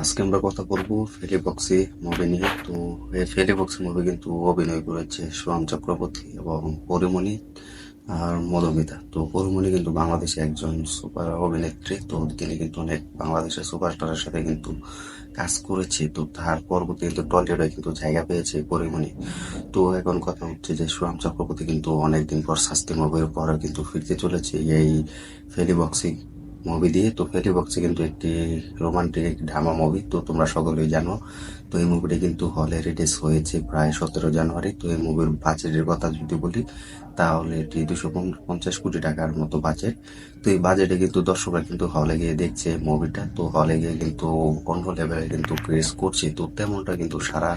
আজকে আমরা কথা বলব ফেলিবক্সি মুভি নিয়ে। তো এই ফেলিবক্সি মুভি কিন্তু অভিনয় করেছে সোহাম চক্রবর্তী এবং পরিমণি আর মধুমিতা। তো পরিমণি কিন্তু বাংলাদেশে একজন সুপার অভিনেত্রী। তো তিনি কিন্তু অনেক বাংলাদেশের সুপারস্টারের সাথে কিন্তু কাজ করেছে। তো তার পরবর্তী কিন্তু টলিউডে কিন্তু জায়গা পেয়েছে পরিমণি। তো এখন কথা হচ্ছে যে সোহাম চক্রবর্তী কিন্তু অনেকদিন পর শাস্তি মুভির পরে কিন্তু ফিরতে চলেছে। এই ফেলিবক্সি মুভি দিয়ে। তো ফেলি বক্সে কিন্তু একটি রোমান্টিক ড্রামা মুভি তো তোমরা সকলেই জানো। তো এই মুভিটি কিন্তু হলে রিলিজ হয়েছে প্রায় সতেরো জানুয়ারি। তো এই মুভির বাজেটের কথা যদি বলি, তাহলে এটি দুশো পঞ্চাশ কোটি টাকার মতো বাজেট তো এই বাজেটে কিন্তু দর্শকরা কিন্তু হলে গিয়ে দেখছে মুভিটা তো হলে গিয়ে কিন্তু অন্য লেভেলে কিন্তু ক্রেজ করছে। তো তেমনটা কিন্তু সারা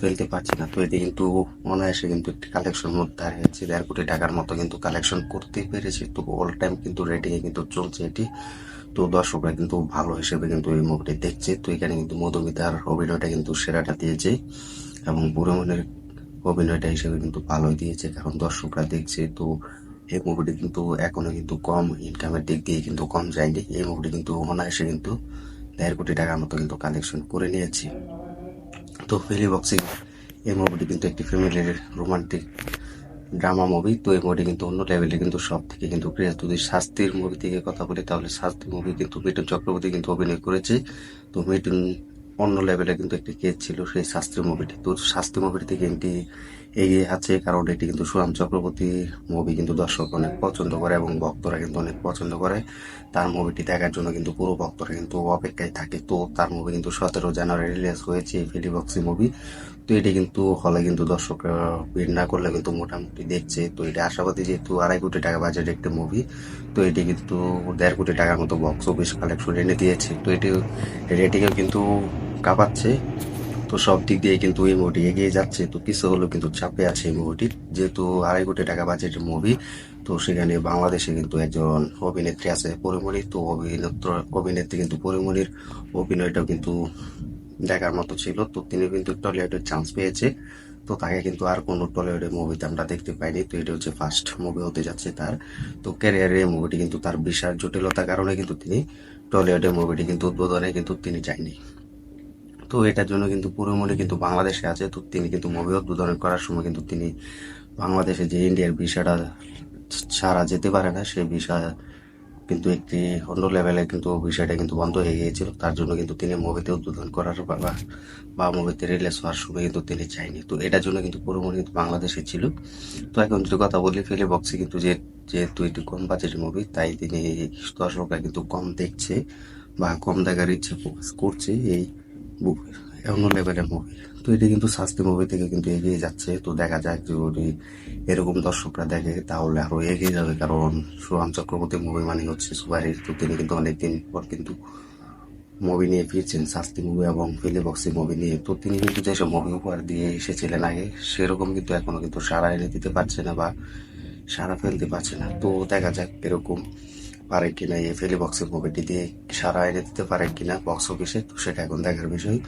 ফেলতে পারছি না। তো এটি কিন্তু অনায়াসে কিন্তু একটি কালেকশন মধ্যে হয়েছে। দেড় কোটি টাকার মতো কিন্তু কালেকশন করতে পেরেছে। তো অল টাইম কিন্তু রেটিং এ কিন্তু চলছে এটি। তো দর্শকরা কিন্তু ভালো হিসেবে কিন্তু এই মুভিটি দেখছে। তো এখানে কিন্তু মধুমিতার অভিনয়টা কিন্তু সেরাটা দিয়েছে এবং বুড়োমনের অভিনয়টা হিসেবে কিন্তু ভালোই দিয়েছে, কারণ দর্শকরা দেখছে। তো এই মুভিটি কিন্তু এখনও কিন্তু কম ইনকামের দিক দিয়ে কিন্তু কম যায়নি। এই মুভিটি কিন্তু অনায়াসে কিন্তু দেড় কোটি টাকার মতো কিন্তু কালেকশন করে নিয়েছে। তো ফিলি বক্সিং। এই মুভিটি কিন্তু একটি ফ্যামিলির রোমান্টিক ড্রামা মুভি তো এই মুভিটি কিন্তু অন্য লেভেলে কিন্তু সব থেকে কিন্তু ক্রিয়া যদি শাস্তির মুভি থেকে কথা বলি, তাহলে শাস্তি মুভি কিন্তু মিঠুন চক্রবর্তী কিন্তু অভিনয় করেছে। তো মিঠুন অন্য লেভেলে কিন্তু একটি কেস ছিল, সেই শাস্ত্রী মুভিটি তো শাস্ত্রী মুভিটি থেকে এটি এগিয়ে আছে কারণ এটি কিন্তু সুরাম চক্রবর্তী মুভি কিন্তু দর্শক অনেক পছন্দ করে এবং ভক্তরা কিন্তু অনেক পছন্দ করে। তার মুভিটি দেখার জন্য কিন্তু পুরো ভক্তরা কিন্তু অপেক্ষায় থাকে। তো তার মুভি কিন্তু সতেরো জানুয়ারি রিলিজ হয়েছে ফিলিবক্সি মুভি তো এটি কিন্তু হলে কিন্তু দর্শকরা ভিড় না করলে কিন্তু মোটামুটি দেখছে। তো এটি আশাবাদী যেহেতু আড়াই কোটি টাকা বাজেট একটি মুভি তো এটি কিন্তু দেড় কোটি টাকার মতো বক্স অফিস কালেকশন এনে দিয়েছে। তো এটি রেটিংও কিন্তু কাঁপাচ্ছে। তো সব দিক দিয়ে কিন্তু এই মুভিটি এগিয়ে যাচ্ছে। তো কিছু হলেও কিন্তু চাপে আছে এই মুভিটির যেহেতু আড়াই কোটি টাকা বাজেটের মুভি তো সেখানে বাংলাদেশে কিন্তু একজন অভিনেত্রী আছে পরিমণি। তো অভিনেত্র, অভিনেত্রী কিন্তু পরিমণির অভিনয়টাও কিন্তু দেখার মতো ছিল। তো তিনি কিন্তু টলিউডের চান্স পেয়েছে। তো তাকে কিন্তু আর কোনো টলিউডের মুভিতে আমরা দেখতে পাইনি। তো এটা হচ্ছে ফার্স্ট মুভি হতে যাচ্ছে তার। তো ক্যারিয়ারের মুভিটি কিন্তু তার বিশাল জটিলতার কারণে কিন্তু তিনি টলিউডের মুভিটি কিন্তু উদ্বোধনে কিন্তু তিনি যায়নি। তো এটার জন্য কিন্তু পুরোমণি কিন্তু বাংলাদেশে আছে। তো তিনি কিন্তু মুভি উদ্বোধন করার সময় কিন্তু তিনি বাংলাদেশে যে ইন্ডিয়ার ভিসাটা ছাড়া যেতে পারে না, সেই ভিসা কিন্তু একটি অন্য লেভেলে কিন্তু বিষয়টা কিন্তু বন্ধ হয়ে গিয়েছিল। তার জন্য কিন্তু তিনি মুভিতে উদ্বোধন করার বা বা মুভিতে রিলিজ হওয়ার সময় কিন্তু তিনি চাইনি। তো এটার জন্য কিন্তু পুরোপুরি কিন্তু বাংলাদেশে ছিল। তো এখন যদি কথা বলি ফেলে বক্সে কিন্তু যে যেহেতু এটি কম বাজেট মুভি তাই তিনি দর্শকরা কিন্তু কম দেখছে বা কম দেখার ইচ্ছে করছে। এই অন্য লেভেলের মুভি তো এটি কিন্তু শাস্তি মুভি থেকে কিন্তু এগিয়ে যাচ্ছে। তো দেখা যাক যদি এরকম দর্শকরা দেখে তাহলে আরও এগিয়ে যাবে। কারণ সোহান চক্রবর্তী মুভি মানে হচ্ছে সুপারহিট তো তিনি কিন্তু অনেকদিন পর কিন্তু মুভি নিয়ে ফিরছেন, শাস্তি মুভি এবং ফিলি বক্সি মুভি নিয়ে। তো তিনি কিন্তু যেসব মুভি উপহার দিয়ে এসেছিলেন আগে, সেরকম কিন্তু এখনও কিন্তু সারা এনে দিতে পারছে না বা সারা ফেলতে পারছে না। তো দেখা যাক এরকম পারে কিনা, এই ফেলি বক্সের মুভিটি দিয়ে সারা এনে দিতে পারে কিনা বক্স অফিসে তো সেটা এখন দেখার বিষয়।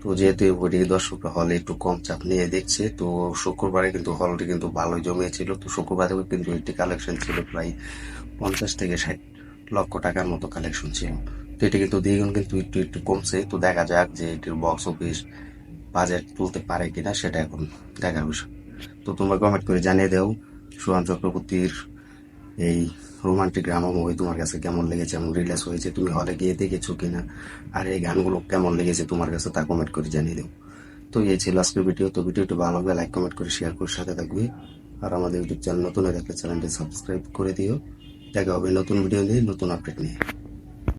তো যেহেতু এই বইটি দর্শকরা হলে একটু কম চাপ নিয়ে দেখছে, তো শুক্রবারে কিন্তু হলটি কিন্তু ভালোই জমিয়েছিল তো শুক্রবারে কিন্তু একটি কালেকশন ছিল, প্রায় পঞ্চাশ থেকে ষাট লক্ষ টাকার মতো কালেকশন ছিল। তো এটি কিন্তু দ্বিগুণ কিন্তু একটু একটু কমছে। তো দেখা যাক যে এটির বক্স অফিস বাজেট তুলতে পারে কিনা, সেটা এখন দেখার বিষয়। তো তোমরা কমেন্ট করে জানিয়ে দাও সুহান চক্রবর্তীর এই রোমান্টিক ড্রামা মুভি তোমার কাছে কেমন লেগেছে এবং রিলিজ হয়েছে, তুমি হলে গিয়ে দেখেছ কিনা, আর এই গানগুলো কেমন লেগেছে তোমার কাছে তা কমেন্ট করে জানিয়ে দেও। তো এই ছিল আজকের ভিডিও তো ভিডিওটি ভালো লাগবে লাইক কমেন্ট করে শেয়ার করে সাথে থাকবে। আর আমাদের ইউটিউব চ্যানেল নতুন হয়ে থাকলে চ্যানেলটি সাবস্ক্রাইব করে দিও। দেখা হবে নতুন ভিডিও নিয়ে, নতুন আপডেট নিয়ে।